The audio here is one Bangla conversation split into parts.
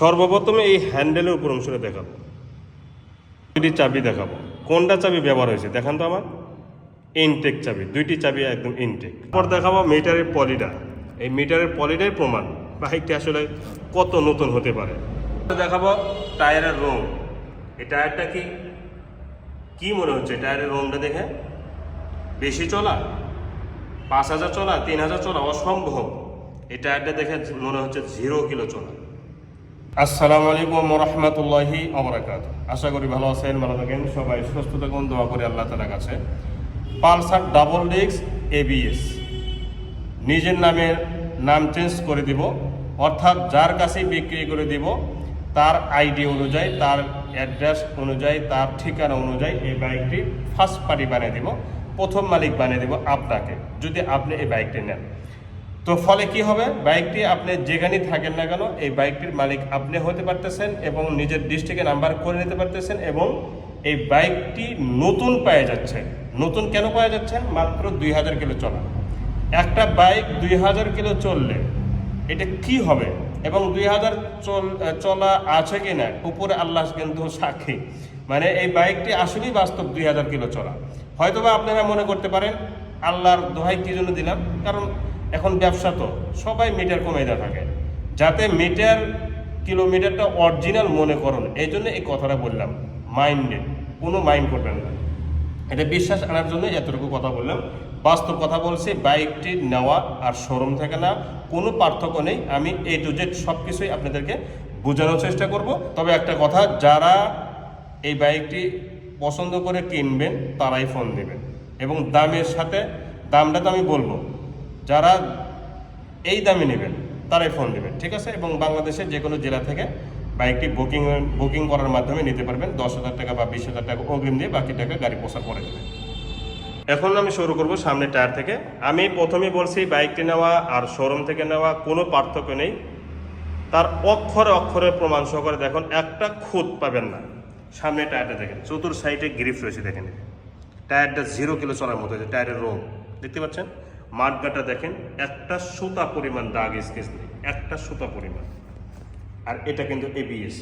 সর্বপ্রথমে এই হ্যান্ডেলের উপর অংশটা দেখাবো। দুটি চাবি দেখাবো। কোনটা চাবি ব্যবহার হয়েছে? দেখান তো আমার। ইনটেক চাবি। দুইটি চাবি একদম ইনটেক পর দেখাবো মিটারের পলিটা এই মিটারের পলিটাই প্রমাণ। বাইকটি আসলে কত নতুন হতে পারে। দেখাবো টায়ারের রং। এই টায়ারটা কি? কি মনে হচ্ছে? টায়ারের রংটা দেখে? বেশি চলা? পাঁচ হাজার চলা? তিন হাজার চলা? অসম্ভব। এই টায়ারটা দেখে মনে হচ্ছে জিরো কিলো চলা। আসসালামু আলাইকুম রহমতুল্লাহি অবরাকাত আশা করি ভালো আছেন, ভালো থাকেন। সবাই সুস্থ থাকুন, দোয়া করি আল্লাহ তালার কাছে। পালসার ডাবল ডিস্ক এবিএস নিজের নামের নাম চেঞ্জ করে দিব, অর্থাৎ যার কাছে বিক্রি করে দিব, তার আইডি অনুযায়ী, তার অ্যাড্রেস অনুযায়ী, তার ঠিকানা অনুযায়ী এই বাইকটি ফার্স্ট পার্টি বানিয়ে দিব, প্রথম মালিক বানিয়ে দিব আপনাকে, যদি আপনি এই বাইকটি নেন। তো ফলে কি হবে? বাইকটি আপনি যেখানেই থাকেন না কেন, এই বাইকটির মালিক আপনি হতে পারতেছেন এবং নিজের ডিস্ট্রিক্টে নাম্বার করে নিতে পারতেছেন এবং এই বাইকটি নতুন পাওয়া যাচ্ছে। নতুন কেন পাওয়া যাচ্ছেন মাত্র দুই হাজার কিলো চলা। একটা বাইক দুই হাজার কিলো চললে এটা কি হবে? এবং দুই হাজার চল চলা আছে কি না উপরে আল্লাহ কিন্তু সাক্ষী। মানে এই বাইকটি আসলেই বাস্তব দুই হাজার কিলো চলা। হয়তোবা আপনারা মনে করতে পারেন, আল্লাহর দোহাই কি জন্য দিলাম? কারণ এখন ব্যবসা তো, সবাই মিটার কমে দেওয়া থাকে। যাতে মিটার কিলোমিটারটা অরিজিনাল মনে করুন, এই জন্য এই কথাটা বললাম মাইন্ডেড কোনো মাইন্ড করবেন না। এটা বিশ্বাস আনার জন্য এতটুকু কথা বললাম। বাস্তব কথা বলছি বাইকটি নেওয়া আর শোরুম থেকে না, কোনো পার্থক্য নেই। আমি এ টু জেড সব কিছুই আপনাদেরকে বোঝানোর চেষ্টা করব। তবে একটা কথা, যারা এই বাইকটি পছন্দ করে কিনবেন, তারাই ফোন দেবেন। এবং দামের সাথে দামটা তো আমি বলব যারা এই দামে নেবেন, তারাই ফোন নেবেন, ঠিক আছে? এবং বাংলাদেশের যে কোনো জেলা থেকে বাইকটি বুকিং বুকিং করার মাধ্যমে নিতে পারবেন। দশ হাজার টাকা বা বিশ হাজার টাকা অগ্রিম দিয়ে বাকি টাকা গাড়ি পোষা করে দেবেন। এখন আমি শুরু করব সামনে টায়ার থেকে। আমি প্রথমে বলছি, বাইকটি নেওয়া আর শোরুম থেকে নেওয়া কোনো পার্থক্য নেই। তার অক্ষরে অক্ষরে প্রমাণ সহকারে দেখুন, একটা খুঁত পাবেন না। সামনে টায়ারটা দেখেন, চতুর সাইডে গ্রিপ রয়েছে, দেখেন। টায়ারটা জিরো কিলো চলার মতো টায়ারের রোগ দেখতে পাচ্ছেন? মাঠগাটা দেখেন, একটা সুতা পরিমাণ দাগ স্কেচ নেই, একটা সুতা পরিমাণ। আর এটা কিন্তু এবিএস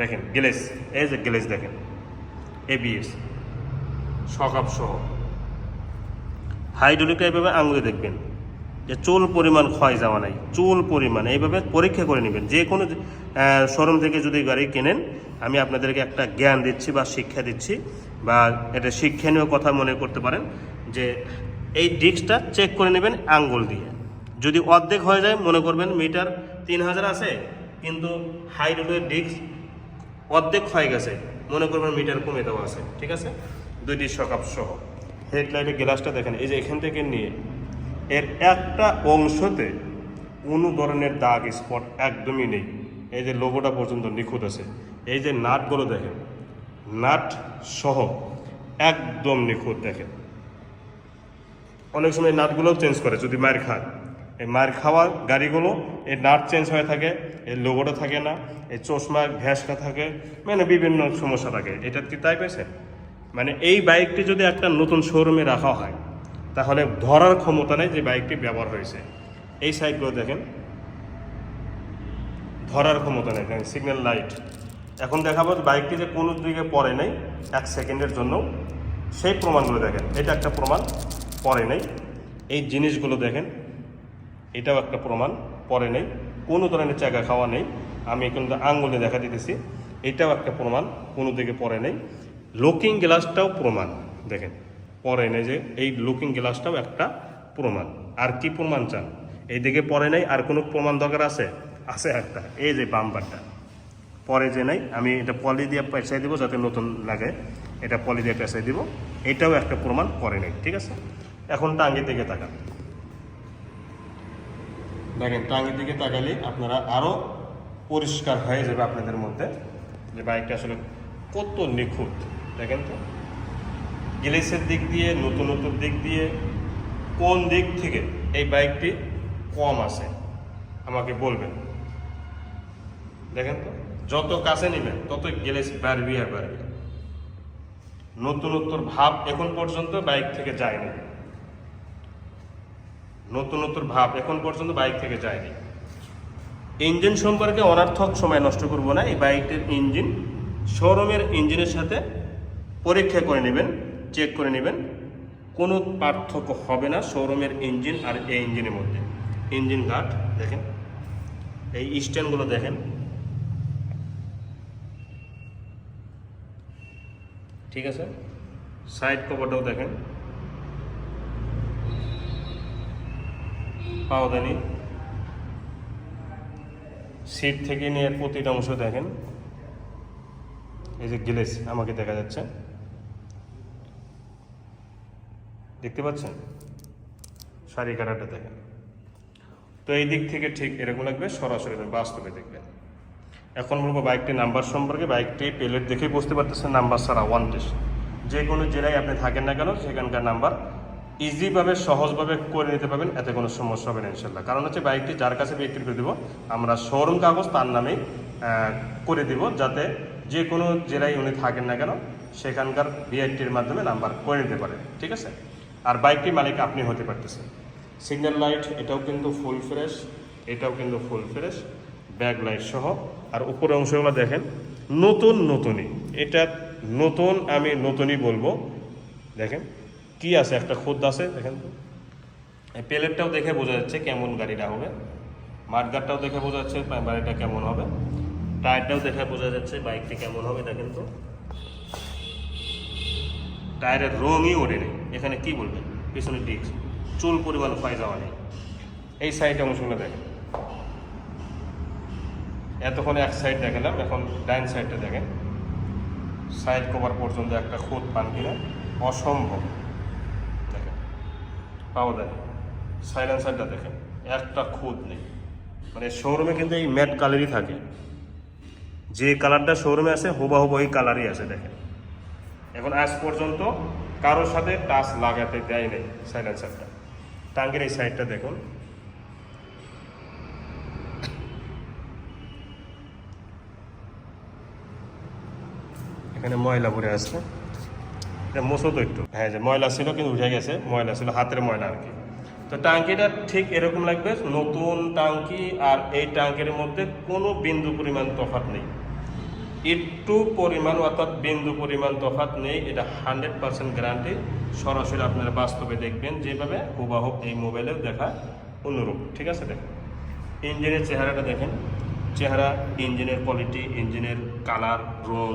দেখেন গ্লেস এই যে গ্লেস দেখেন এবিএস সকাপ সহ। হাইড্রোলিকটা এইভাবে আঙুলে দেখবেন, যে চুল পরিমাণ ক্ষয় যাওয়া নাই, চুল পরিমাণ, এইভাবে পরীক্ষা করে নেবেন। যে কোনো শোরুম থেকে যদি গাড়ি কেনেন, আমি আপনাদেরকে একটা জ্ঞান দিচ্ছি বা শিক্ষা দিচ্ছি, বা এটা শিক্ষণীয় কথা মনে করতে পারেন। যে এই ডিস্কটা চেক করে নেবেন আঙ্গুল দিয়ে। যদি অর্ধেক হয়ে যায়, মনে করবেন মিটার তিন হাজার আছে, কিন্তু হাইড্রোলিক ডিস্ক অর্ধেক হয়ে গেছে, মনে করবেন মিটার কমে দেওয়া আছে, ঠিক আছে? দুইটি সকাপ সহ। হেডলাইটের গ্লাসটা দেখেন, এই যে এখান থেকে নিয়ে, এর একটা অংশতে কোনো ধরনের দাগ স্পট একদমই নেই। এই যে লোগোটা পর্যন্ত নিখুঁত আছে। এই যে নাটগুলো দেখেন, নাট সহ একদম নিখুঁত দেখেন। অনেক সময় নাটগুলোও চেঞ্জ করে যদি মায়ের খায়। এই মায়ের খাওয়ার গাড়িগুলো, এই নাট চেঞ্জ হয়ে থাকে, এই লোগোটা থাকে না, এই চশমার ঘ্যাসটা থাকে মানে বিভিন্ন সমস্যা থাকে। এটা কি তাই পেয়েছে? মানে এই বাইকটি যদি একটা নতুন শোরুমে রাখা হয়, তাহলে ধরার ক্ষমতা নেই যে বাইকটি ব্যবহার হয়েছে। এই সাইডগুলো দেখেন। ধরার ক্ষমতা নেই। সিগন্যাল লাইট এখন দেখাবো বাইকটি যে কোনো দিকে পড়ে নেই, এক সেকেন্ডের জন্য। সেই প্রমাণগুলো দেখেন। এটা একটা প্রমাণ। পড়ে নেই। এই জিনিসগুলো দেখেন, এটাও একটা প্রমাণ, পরে নেই। কোনো ধরনের জায়গা খাওয়া নেই। আমি কিন্তু আঙ্গুলে দেখা দিতেছি, এটাও একটা প্রমাণ, কোনো দিকে পরে নেই। লুকিং গ্লাসটাও প্রমাণ, দেখেন। পরে নেই যে এই লুকিং গ্লাসটাও একটা প্রমাণ। আর কি প্রমাণ চান? এই দিকে পরে নেই, আর কোনো প্রমাণ দরকার আছে? আছে একটা, এই যে বাম্পারটা। পরে যে নাই, আমি এটা পলি দিয়ে পেঁচাই দিব যাতে নতুন লাগে। এটা পলি দিয়ে পেঁচাই দিব। এটাও একটা প্রমাণ, পরে নেই, ঠিক আছে? এখন টাঙ্গির দিকে তাকান। দেখেন, টাঙ্গির দিকে তাকালে আপনারা আরও পরিষ্কার হয়ে যাবে আপনাদের মধ্যে যে বাইকটা আসলে কত নিখুঁত। দেখেন তো, গ্লেসের দিক দিয়ে নতুন নতুন দিক দিয়ে, কোন দিক থেকে এই বাইকটি কম আছে, আমাকে বলবেন। দেখেন তো, যত কাছে নেবেন তত গ্লেস বাড়বি আর বাড়বি। নতুনত্বর ভাব এখন পর্যন্ত বাইক থেকে যায়নি। নতুনত্বর ভাব এখন পর্যন্ত বাইক থেকে যায়নি। ইঞ্জিন সম্পর্কে অনার্থক সময় নষ্ট করব না, এই বাইকটির ইঞ্জিন শোরুমের ইঞ্জিনের সাথে পরীক্ষা করে নেবেন, চেক করে নেবেন। কোনো পার্থক্য হবে না শোরুমের ইঞ্জিন আর এই ইঞ্জিনের মধ্যে। ইঞ্জিন গার্ড, দেখেন। এই স্ট্যান্ডগুলো দেখেন। ঠিক আছে? সাইড কভারটাও দেখেন। পাওদানি সিট থেকে নিয়ে প্রতিটা অংশ দেখেন। এই যে গ্লেস আমাকে দেখা যাচ্ছে। দেখতে পাচ্ছেন? শাড়ি কাটাটা দেখেন। তো এই দিক থেকে ঠিক এরকম লাগবে, সরাসরি বাস্তবে দেখবেন। এখন বলব বাইকটির নাম্বার সম্পর্কে। বাইকটি প্লেট দেখেই বুঝতে পারতেছেন নাম্বার ছাড়া ওয়ান টেস্ট যে কোনো জেলায় আপনি থাকেন না কেন, সেখানকার নাম্বার ইজিভাবে সহজভাবে করে নিতে পারবেন এতে কোনো সমস্যা হবে না ইনশাল্লাহ কারণ হচ্ছে বাইকটি যার কাছে বিক্রি করে দেবো আমরা শোরুম কাগজ তার আহ, করে দিব যাতে যে কোনো জেলায় উনি থাকেন না কেন সেখানকার বিআইটির মাধ্যমে নাম্বার করে নিতে পারে ঠিক আছে? আর বাইকটির মালিক আপনি হতে পারতেছেন। সিগন্যাল লাইট এটাও কিন্তু ফুল ফ্রেশ এটাও কিন্তু ফুল ফ্রেশ ব্যাক লাইট সহ। আর উপরের অংশগুলো দেখেন নতুন নতুনই। এটা নতুন আমি নতুনই বলব। দেখেন কি আছে? একটা খুদ আছে, দেখেন। এই প্লেটটাও দেখে বোঝা যাচ্ছে কেমন গাড়িটা হবে। মাঠগাটটাও দেখে বোঝা যাচ্ছে গাড়িটা কেমন হবে। টায়ারটাও দেখে বোঝা যাচ্ছে বাইকটি কেমন হবে, দেখেন তো। টায়ারের রঙই ওঠেনি এখানে কি বলবেন পিছনে ডিস্ক চুল পরিমাণ ক্ষয় যাওয়া নেই। এই সাইড অংশগুলো দেখেন। এতক্ষণ এক সাইড দেখালাম, এখন ডাইন সাইডটা দেখেন। সাইড কভার পর্যন্ত একটা খুদ পান কিনা। অসম্ভব। পাওয়া যায়। সাইলেন্সারটা দেখেন, একটা খুদ নেই। মানে শোরুমে কিন্তু এই ম্যাট কালারই থাকে। যে কালারটা শোরুমে আছে হুবাহুব ওই কালারই আছে, দেখেন। এখন আজ পর্যন্ত কারোর সাথে টাচ লাগাতে দেয় নেই সাইলেন্সারটা টাঙ্গের এই সাইডটা দেখুন। এখানে ময়লা পড়ে আছে। এটা মোছো তো একটু হ্যাঁ যে ময়লা ছিল কিন্তু উঠে গেছে, ময়লা ছিল, হাতের ময়লা আর কি। তো টাঙ্কিটা ঠিক এরকম লাগবে, নতুন টাঙ্কি আর এই টাঙ্কির মধ্যে কোনো বিন্দু পরিমাণ তফাৎ নেই। একটু পরিমাণ অর্থাৎ বিন্দু পরিমাণ তফাৎ নেই, এটা হান্ড্রেড পার্সেন্ট গ্যারান্টি। সরাসরি আপনারা বাস্তবে দেখবেন, যেভাবে হুবাহুব এই মোবাইলেও দেখা অনুরূপ। ঠিক আছে, দেখেন। ইঞ্জিনের চেহারাটা দেখেন। চেহারা, ইঞ্জিনের কোয়ালিটি ইঞ্জিনের কালার রং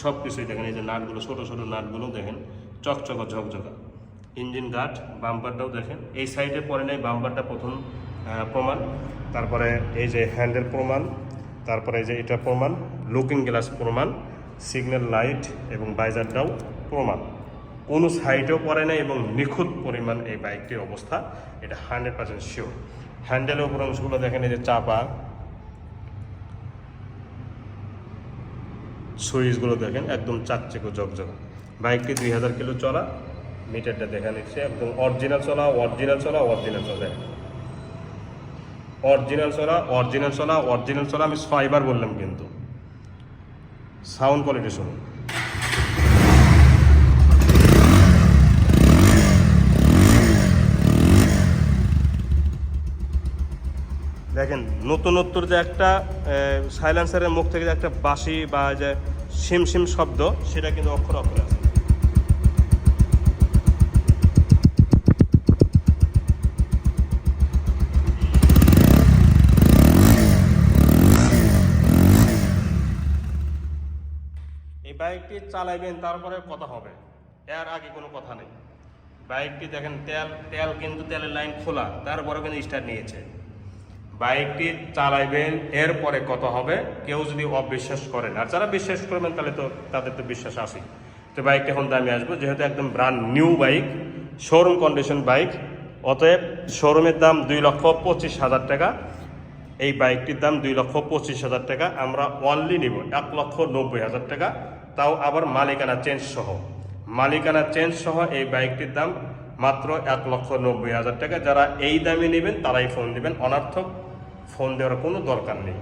সব কিছুই দেখেন, এই যে নাটগুলো, ছোটো ছোটো নাটগুলো দেখেন, চকচকা, ঝকঝকা। ইঞ্জিন গার্ড, বাম্পারটাও দেখেন। এই সাইডে পরে নেই বাম্পারটা প্রথম প্রমাণ। তারপরে এই যে হ্যান্ডেল প্রমাণ, তারপরে এই যে এটা প্রমাণ, লুকিং গ্লাস প্রমাণ, সিগন্যাল লাইট এবং বাইজারটাও প্রমাণ। কোনো সাইডেও পড়ে না এবং নিখুঁত পরিমাণ এই বাইকটির অবস্থা, এটা হান্ড্রেড পার্সেন্ট শিওর হ্যান্ডেলের উপর অংশগুলো দেখেন, এই যে চাপা সুইচগুলো দেখেন, একদম চাকচিকো জকজক। বাইকটি দুই হাজার কিলো চলা, মিটারটা দেখা নিচ্ছে, একদম অরিজিনাল চলা অরিজিনাল চলা অরিজিনাল চলা। অরিজিনাল চলা অরিজিনাল চলা অরিজিনাল চলা, আমি ছয়বার বললাম কিন্তু। সাউন্ড কোয়ালিটি শুনুন। দেখেন, নতুনত্বর যে একটা সাইলেন্সারের মুখ থেকে যে একটা বাঁশি বা যে সিম শব্দ, সেটা কিন্তু অক্ষর অক্ষরে আছে। এই বাইকটি চালাইবেন, তারপরে কথা হবে। এর আগে কোনো কথা নেই। বাইকটি দেখেন, তেল তেল কিন্তু তেলের লাইন খোলা তারপরে কিন্তু স্টার্ট নিয়েছে। বাইকটি চালাইবেন, এরপরে কত হবে? কেউ যদি অবিশ্বাস করেন আর যারা বিশ্বাস করবেন, তাহলে তো তাদের তো বিশ্বাস আছে তো বাইকটা এখন দামে আসব, যেহেতু একদম brand new bike showroom condition bike অতএব শোরুমের দাম দুই লক্ষ পঁচিশ হাজার টাকা। এই বাইকটির দাম দুই লক্ষ পঁচিশ হাজার টাকা, আমরা অনলি নিব এক লক্ষ নব্বই হাজার টাকা। তাও আবার মালিকানা চেঞ্জ সহ। মালিকানা চেঞ্জ সহ এই বাইকটির দাম মাত্র এক লক্ষ নব্বই হাজার টাকা। যারা এই দামে নেবেন, তারাই ফোন দিবেন। অনার্থক ফোন দেওয়ার কোনো দরকার নেই।